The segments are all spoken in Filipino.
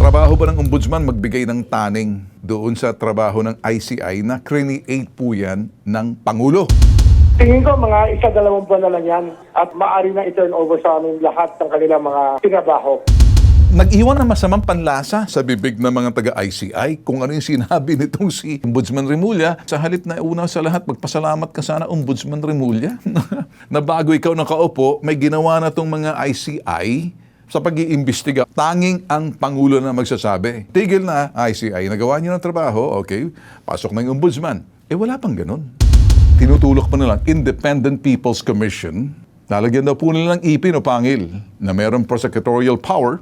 Trabaho ba ng ombudsman magbigay ng taning doon sa trabaho ng ICI na create po yan ng Pangulo? Tingin ko mga isa dalawang buwan na lang yan at maaari na i-turn over sa amin lahat ng kanilang mga tinabaho. Nag-iwan ng masamang panlasa sa bibig ng mga taga-ICI kung ano yung sinabi nitong si Ombudsman Remulla. Sa halip na una sa lahat, magpasalamat ka sana Ombudsman Remulla na bago ikaw nakaupo, may ginawa na tong mga ICI sa pag-iimbestiga. Tanging ang Pangulo na magsasabi. Tigil na, ICI, nagawa niyo ng trabaho, okay, pasok na yung Ombudsman. Eh wala pang ganun. Tinutulok pa nilang Independent People's Commission. Lalagyan daw po nila ng ipin o pangil na mayroong prosecutorial power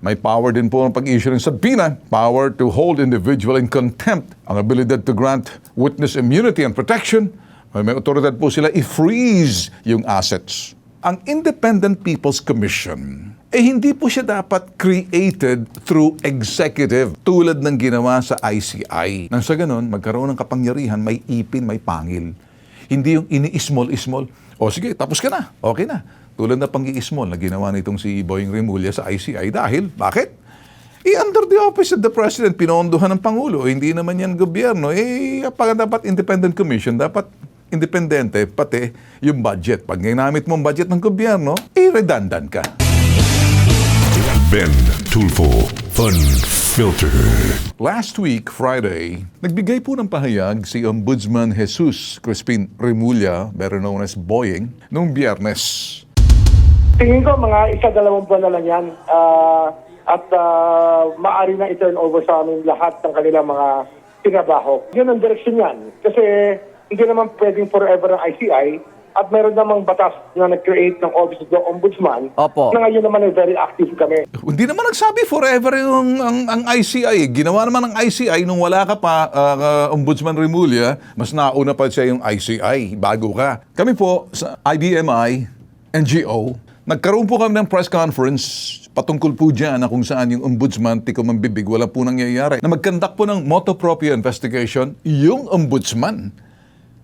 may power din po ang pag-issue ng subpoena, power to hold individual in contempt, ang ability to grant witness immunity and protection, may, may otoridad po sila i-freeze yung assets. Ang Independent People's Commission, eh hindi po siya dapat created through executive tulad ng ginawa sa ICI. Nang sa ganun, magkaroon ng kapangyarihan, may ipin, may pangil. Hindi yung ini-small-small. O sige, tapos ka na. Okay na. Tulad na pang-i-small na ginawa nitong si Boying Remulla sa ICI dahil, bakit? Eh, under the office of the President, pinondohan ng Pangulo. Hindi naman yan gobyerno. Eh, pag dapat independent commission, dapat independente, pati yung budget. Pag ginamit mo ang budget ng gobyerno, eh, redundant ka. Ben Tulfo Fun Filter. Last week, Friday, nagbigay po ng pahayag si Ombudsman Jesus Crispin Remulla, better known as Boying, noong biyernes. Tingin ko mga isa dalawang buwan na lang yan ah, at ah, maaari na i-turn over sa amin lahat ng kanilang mga tinabaho. Yun ang direksyon yan. Kasi hindi naman pwedeng forever ang ICI at meron namang batas na nag-create ng Office of the Ombudsman Opo. na ngayon naman ay very active kami. Hindi naman nagsabi forever yung ang, ang ICI. Ginawa naman ng ICI nung wala ka pa, uh, uh, Ombudsman Remulla, mas nauna pa siya yung ICI, bago ka. Kami po sa IBMI, NGO, nagkaroon po kami ng press conference patungkol po dyan na kung saan yung ombudsman, tiko mambibig, wala po nangyayari. Na magkandak po ng moto proprio investigation, yung ombudsman.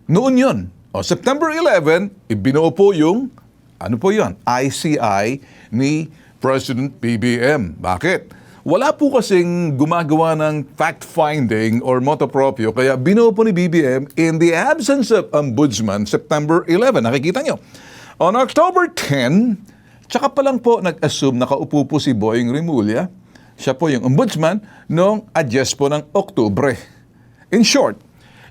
Noon yun. O, September 11, ibinuo po yung, ano po yun, ICI ni President BBM. Bakit? Wala po kasing gumagawa ng fact-finding or moto proprio, kaya binuo po ni BBM in the absence of ombudsman September 11. Nakikita nyo. On October 10, tsaka pa lang po nag-assume nakaupo po si Boying Remulla. Siya po yung ombudsman noong adjust po ng Oktubre. In short,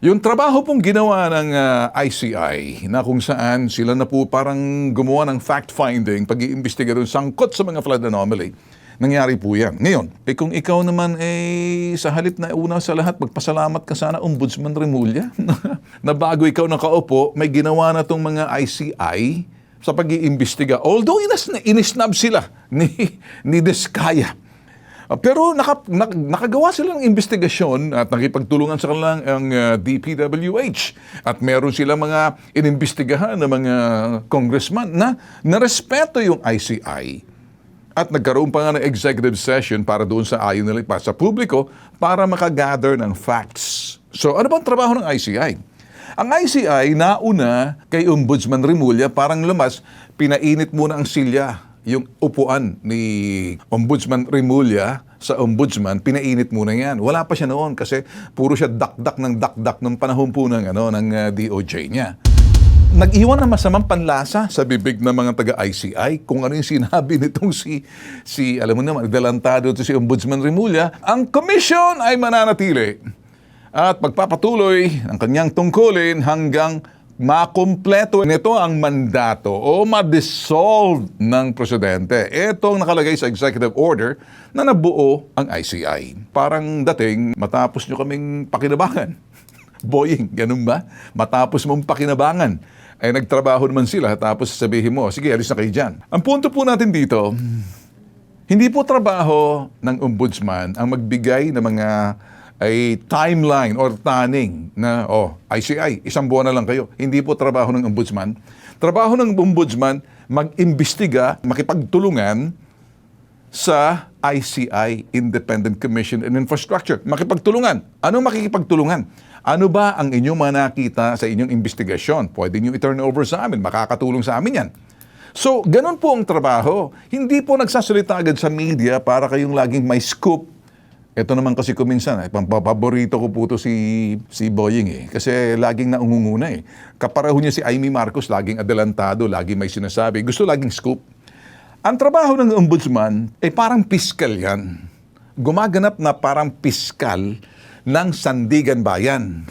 yung trabaho pong ginawa ng ah, ICI na kung saan sila na po parang gumawa ng fact-finding, pag-iimbestiga doon sangkot sa mga flood anomaly, nangyari po yan. Ngayon, eh kung ikaw naman eh sa halip na una sa lahat, magpasalamat ka sana Ombudsman Remulla na bago ikaw nakaupo, may ginawa na tong mga ICI sa pag-iimbestiga. Although inas, inisnab sila ni, ni Descaya. Uh, pero naka, nak- nakagawa sila ng investigasyon at nakipagtulungan sa kanilang ang uh, DPWH. At meron silang mga inimbestigahan ng mga congressman na narespeto yung ICI. At nagkaroon pa nga ng executive session para doon sa ayon nila pa sa publiko para makagather ng facts. So ano bang trabaho ng ICI? Ang ICI nauna kay Ombudsman Remulla parang lumas, pinainit muna ang silya yung upuan ni Ombudsman Remulla sa Ombudsman, pinainit muna yan. Wala pa siya noon kasi puro siya dakdak ng dakdak nung panahon po ng, ano, ng uh, DOJ niya. Nag-iwan ng masamang panlasa sa bibig ng mga taga-ICI kung ano yung sinabi nitong si, si alam mo naman, dalantado to si Ombudsman Remulla. Ang komisyon ay mananatili at magpapatuloy ang kanyang tungkulin hanggang makumpleto nito ang mandato o ma-dissolve ng presidente. Ito ang nakalagay sa executive order na nabuo ang ICI. Parang dating matapos nyo kaming pakinabangan. Boying, ganun ba? Matapos mong pakinabangan, ay nagtrabaho naman sila tapos sabihin mo, sige, alis na kayo dyan. Ang punto po natin dito, hindi po trabaho ng ombudsman ang magbigay ng mga ay timeline or taning na, oh, ICI, isang buwan na lang kayo. Hindi po trabaho ng ombudsman. Trabaho ng ombudsman, mag-imbestiga, makipagtulungan sa ICI, Independent Commission on Infrastructure. Makipagtulungan. Ano makikipagtulungan? Ano ba ang inyong mga nakita sa inyong investigasyon? Pwede nyo i-turn over sa amin. Makakatulong sa amin yan. So, ganun po ang trabaho. Hindi po nagsasalita agad sa media para kayong laging may scoop Ito naman kasi kuminsan, eh, pampaborito ko po to si, si Boying eh. Kasi laging naungunguna eh. Kaparaho niya si Amy Marcos, laging adelantado, laging may sinasabi. Gusto laging scoop. Ang trabaho ng ombudsman, eh parang piskal yan. Gumaganap na parang piskal ng Sandigan Bayan.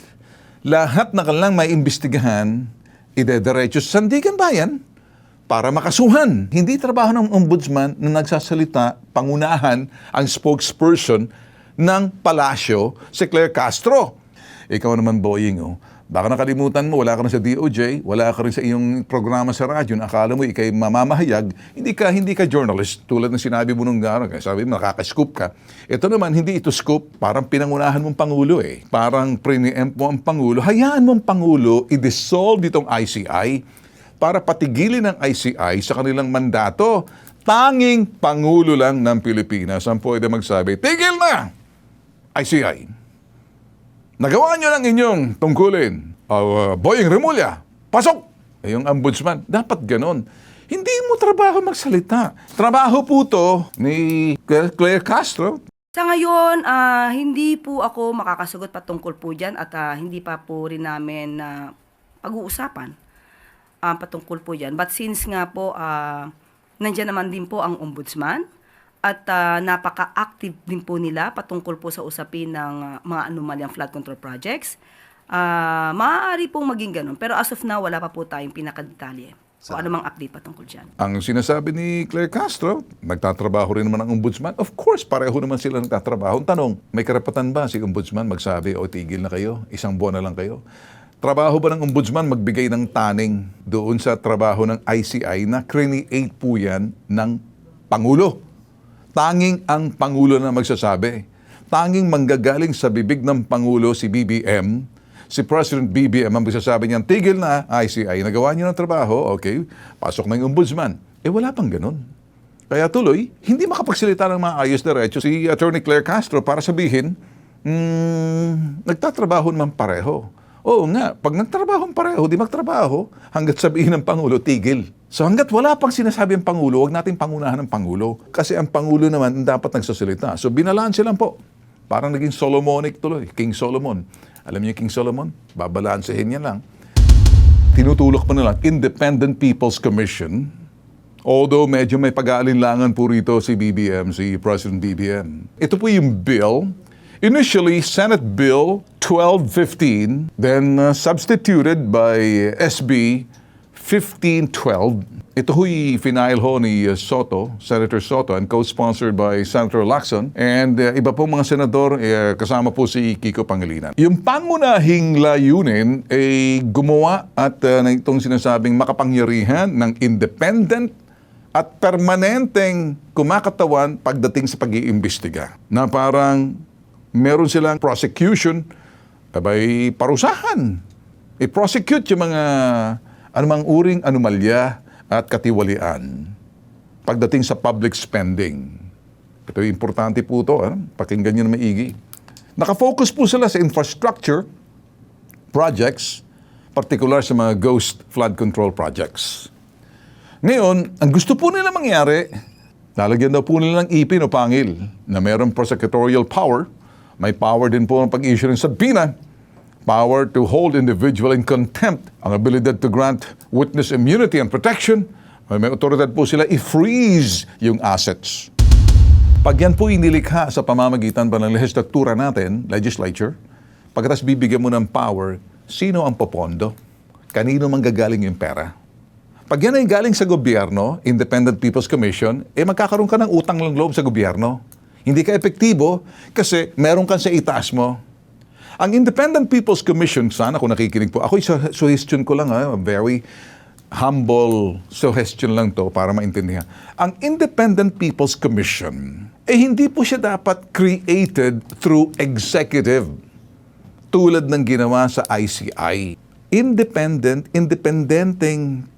Lahat na kanilang may imbestigahan, idediretso sa Sandigan Bayan para makasuhan. Hindi trabaho ng ombudsman na nagsasalita, pangunahan, ang spokesperson ng palasyo, si Claire Castro. Ikaw naman, Boying, oh. Baka nakalimutan mo, wala ka na sa DOJ, wala ka rin sa iyong programa sa radyo, akala mo ikay mamamahayag, hindi ka hindi ka journalist tulad ng sinabi mo nung gano'n, kaya sabi mo nakaka-scoop ka. Ito naman hindi ito scoop, parang pinangunahan mong pangulo eh. Parang pre-empt mo ang pangulo. Hayaan mo ang pangulo i-dissolve itong ICI para patigilin ng ICI sa kanilang mandato. Tanging pangulo lang ng Pilipinas ang pwede magsabi, tigil na! ICI. Nagawa nyo lang inyong tungkulin. Uh, Boying Remulla, pasok! Yung ombudsman, dapat ganon. Hindi mo trabaho magsalita. Trabaho po to ni Claire Castro. Sa ngayon, ah, hindi po ako makakasagot patungkol po dyan at ah, hindi pa po rin namin na pag-uusapan ah, patungkol po dyan. But since nga po, ah, nandyan naman din po ang ombudsman at ah, napaka-active din po nila patungkol po sa usapin ng ah, mga anomalyang flood control projects, ah, maaari pong maging ganun. Pero as of now, wala pa po tayong pinakadetalye. So, ano mang update patungkol dyan. Ang sinasabi ni Claire Castro, nagtatrabaho rin naman ang ombudsman. Of course, pareho naman sila nagtatrabaho. Ang tanong, may karapatan ba si ombudsman magsabi, o tigil na kayo, isang buwan na lang kayo? Trabaho ba ng ombudsman magbigay ng taning doon sa trabaho ng ICI na create po yan ng Pangulo? Tanging ang Pangulo na magsasabi. Tanging manggagaling sa bibig ng Pangulo si BBM, si President BBM ang magsasabi niyan, tigil na ICI, nagawa niyo ng trabaho, okay, pasok na yung ombudsman. Eh wala pang ganun. Kaya tuloy, hindi makapagsalita ng maayos diretso si Attorney Claire Castro para sabihin, hmm, nagtatrabaho naman pareho. Oo nga, pag nagtrabaho pareho, di magtrabaho, hanggat sabihin ng Pangulo, tigil. So hanggat wala pang sinasabi ang Pangulo, huwag natin pangunahan ng Pangulo. Kasi ang Pangulo naman dapat nagsasalita. So binalanse lang po. Parang naging Solomonic tuloy, King Solomon. Alam niyo King Solomon? Babalansehin niya lang. Tinutulok pa nila, Independent People's Commission. Although medyo may pag-aalinlangan po rito si BBM, si President BBM. Ito po yung bill. Initially, Senate Bill 1215, then uh, substituted by SB 1512. Ito ho'y final ho ni uh, Soto, Senator Soto, and co-sponsored by Senator Lacson. And uh, iba pong mga senador, eh, kasama po si Kiko Pangilinan. Yung pangunahing layunin ay gumawa at uh, ng itong sinasabing makapangyarihan ng independent at permanenteng kumakatawan pagdating sa pag-iimbestiga. Na parang meron silang prosecution, abay parusahan. I-prosecute yung mga anumang uring anomalya at katiwalian pagdating sa public spending. Ito importante po ito, ah. pakinggan nyo na maigi. Nakafocus po sila sa infrastructure projects, particular sa mga ghost flood control projects. Ngayon, ang gusto po nila mangyari, lalagyan daw po nila ng ipin o pangil na mayroong prosecutorial power, may power din po ng pag-issue ng sabina, power to hold individual in contempt, ang ability to grant witness immunity and protection, may otoridad po sila i-freeze yung assets. Pag yan po inilikha sa pamamagitan pa ng legislatura natin, legislature, pagkatapos bibigyan mo ng power, sino ang popondo? Kanino manggagaling yung pera? Pag yan ay galing sa gobyerno, Independent People's Commission, eh magkakaroon ka ng utang ng loob sa gobyerno. Hindi ka epektibo kasi meron kang sa itaas mo. Ang Independent People's Commission, sana kung nakikinig po, ako sa suggestion ko lang, ha, very humble suggestion lang to para maintindihan. Ang Independent People's Commission, eh hindi po siya dapat created through executive tulad ng ginawa sa ICI. Independent, independenteng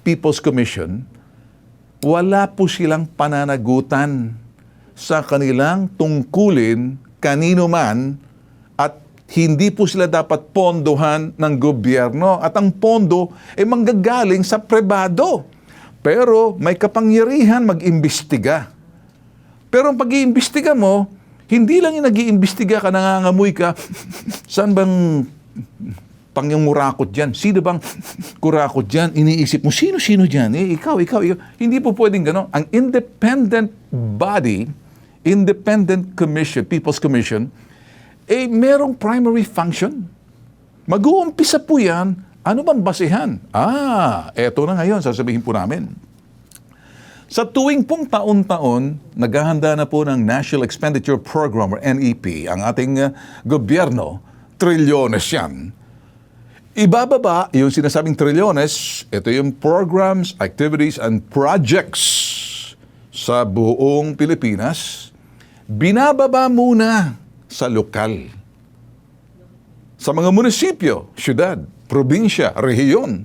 People's Commission, wala po silang pananagutan sa kanilang tungkulin kanino man at hindi po sila dapat pondohan ng gobyerno at ang pondo ay manggagaling sa pribado. Pero may kapangyarihan mag-imbestiga. Pero ang pag-iimbestiga mo, Hindi lang yung nag-iimbestiga ka, nangangamoy ka. Saan bang pangyumurakot dyan? Sino bang kurakot dyan? Iniisip mo, sino-sino dyan? Eh, ikaw, ikaw, ikaw. Hindi po pwedeng gano'n. Ang independent body, independent commission, People's Commission, eh, merong primary function. Mag-uumpisa po yan, ano bang basehan? Ah, eto na ngayon, sasabihin po namin. Sa tuwing pong taon-taon, naghahanda na po ng National Expenditure Program or NEP, ang ating uh, gobyerno, trilyones yan. Ibababa yung sinasabing trilyones, ito yung programs, activities, and projects sa buong Pilipinas. Binababa muna sa lokal. Sa mga munisipyo, syudad, probinsya, rehiyon,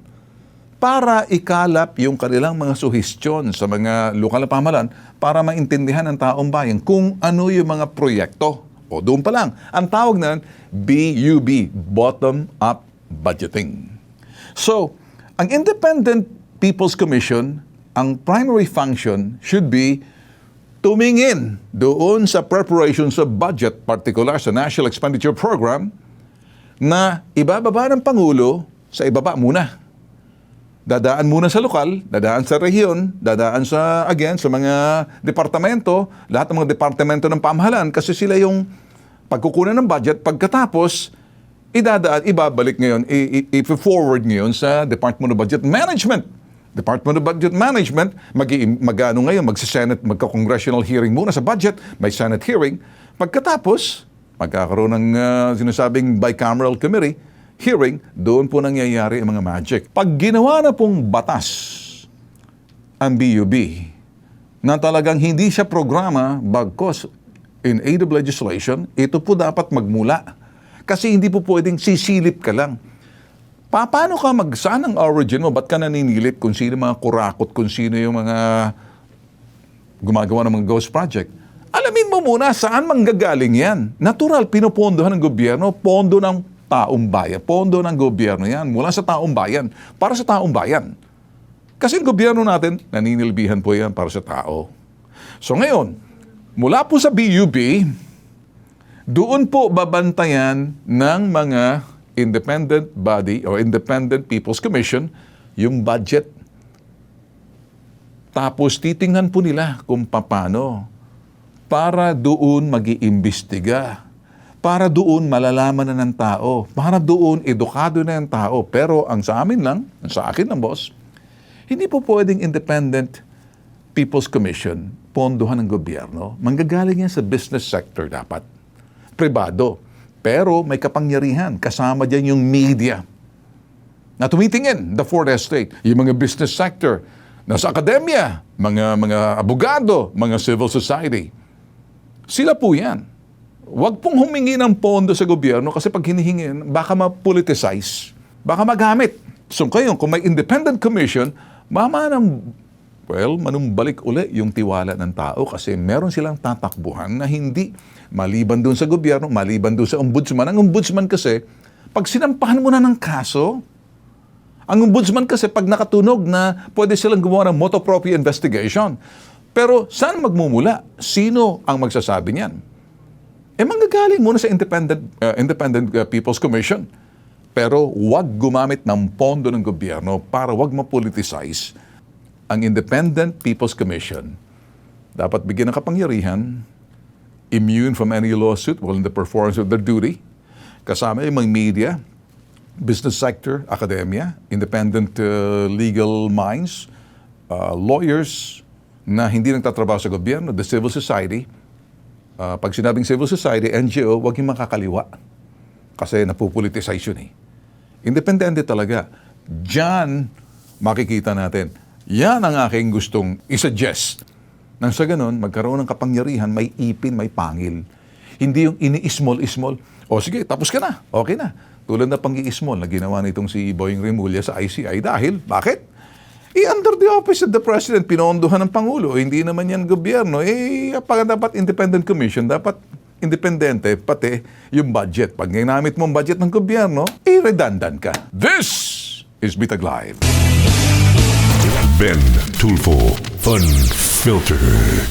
para ikalap yung kanilang mga suhestyon sa mga lokal na pamahalaan para maintindihan ng taong bayan kung ano yung mga proyekto. O doon pa lang, ang tawag na BUB, Bottom Up Budgeting. So, ang Independent People's Commission, ang primary function should be tumingin doon sa preparation sa budget, particular sa National Expenditure Program, na ibababa ng Pangulo sa ibaba muna. Dadaan muna sa lokal, dadaan sa rehiyon, dadaan sa, again, sa mga departamento, lahat ng mga departamento ng pamahalaan kasi sila yung pagkukunan ng budget, pagkatapos, idadaan, ibabalik ngayon, i-forward ngayon sa Department of Budget Management. Department of Budget Management, mag, mag ano ngayon, magsa-Senate, magka-congressional hearing muna sa budget, may Senate hearing. Pagkatapos, magkakaroon ng ah, sinasabing bicameral committee, hearing, doon po nangyayari ang mga magic. Pag ginawa na pong batas ang BUB, na talagang hindi siya programa bagkos in aid of legislation, ito po dapat magmula. Kasi hindi po pwedeng sisilip ka lang. Pa, paano ka mag, saan ang origin mo? Ba't ka naninilip kung sino mga kurakot, kung sino yung mga gumagawa ng mga ghost project? Alamin mo muna saan manggagaling yan. Natural, pinupondohan ng gobyerno, pondo ng taong bayan. Pondo ng gobyerno yan, mula sa taong bayan, para sa taong bayan. Kasi ang gobyerno natin, naninilbihan po yan para sa tao. So ngayon, mula po sa BUB, doon po babantayan ng mga independent body or independent people's commission yung budget. Tapos titingnan po nila kung paano para doon mag-iimbestiga. Para doon malalaman na ng tao. Para doon edukado na ng tao. Pero ang sa amin lang, ang sa akin ng boss, hindi po pwedeng independent People's Commission, pondohan ng gobyerno. Manggagaling yan sa business sector dapat. Pribado. Pero may kapangyarihan. Kasama dyan yung media na tumitingin, the fourth estate, yung mga business sector, nasa akademya, mga, mga abogado, mga civil society. Sila po yan. Huwag pong humingi ng pondo sa gobyerno kasi pag hinihingin, baka ma-politicize, baka magamit. So kayo, kung may independent commission, mama ng, well, manumbalik uli yung tiwala ng tao kasi meron silang tatakbuhan na hindi maliban doon sa gobyerno, maliban doon sa ombudsman. Ang ombudsman kasi, pag sinampahan mo na ng kaso, ang ombudsman kasi pag nakatunog na pwede silang gumawa ng motu proprio investigation. Pero saan magmumula? Sino ang magsasabi niyan? Eh manggagaling muna sa Independent, uh, Independent uh, People's Commission. Pero wag gumamit ng pondo ng gobyerno para wag ma-politicize ang Independent People's Commission. Dapat bigyan ng kapangyarihan, immune from any lawsuit while in the performance of their duty. Kasama yung mga media, business sector, academia, independent uh, legal minds, uh, lawyers na hindi nagtatrabaho sa gobyerno, the civil society. Uh, pag sinabing civil society, NGO, huwag yung makakaliwa. Kasi napupoliticize yun eh. Independente talaga. Diyan makikita natin. Yan ang aking gustong isuggest. Nang sa ganun, magkaroon ng kapangyarihan, may ipin, may pangil. Hindi yung ini-small-small. O sige, tapos ka na. Okay na. Tulad na pang small na ginawa nitong si Boying Remulla sa ICI. Dahil, bakit? Eh, under the office of the President, pinondohan ng Pangulo. Hindi naman yan gobyerno. Eh, pag dapat independent commission, dapat independente, pati yung budget. Pag ginamit mo ang budget ng gobyerno, eh, redundant ka. This is Bitag Live. Ben Tulfo Fun Filter.